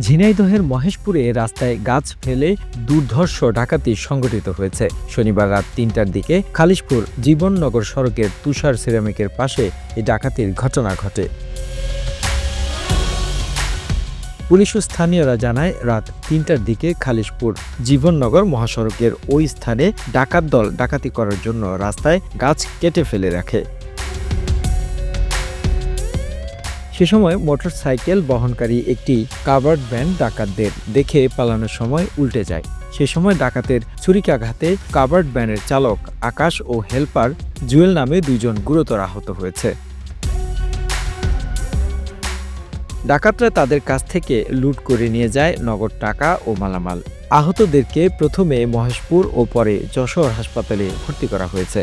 ঝিনাইদহের মহেশপুরে রাস্তায় গাছ ফেলে দুর্ধর্ষ ডাকাতি সংঘটিত হয়েছে। শনিবার রাত তিনটার দিকে খালিশপুর জীবননগর সড়কের তুষার সিরামিকের পাশে এই ডাকাতির ঘটনা ঘটে। পুলিশ ও স্থানীয়রা জানায়, রাত তিনটার দিকে খালিশপুর জীবননগর মহাসড়কের ওই স্থানে ডাকাত দল ডাকাতি করার জন্য রাস্তায় গাছ কেটে ফেলে রাখে। সে সময় মোটরসাইকেল বহনকারী একটি কাভার্ড ভ্যান ডাকাতদের দেখে পালানোর সময় উল্টে যায়। সে সময় ডাকাতের ছুরিকাঘাতে কাভার্ড ভ্যানের চালক আকাশ ও হেলপার জুয়েল নামে দুইজন গুরুতর আহত হয়েছে। ডাকাতরা তাদের কাছ থেকে লুট করে নিয়ে যায় নগদ টাকা ও মালামাল। আহতদেরকে প্রথমে মহেশপুর ও পরে যশোর হাসপাতালে ভর্তি করা হয়েছে।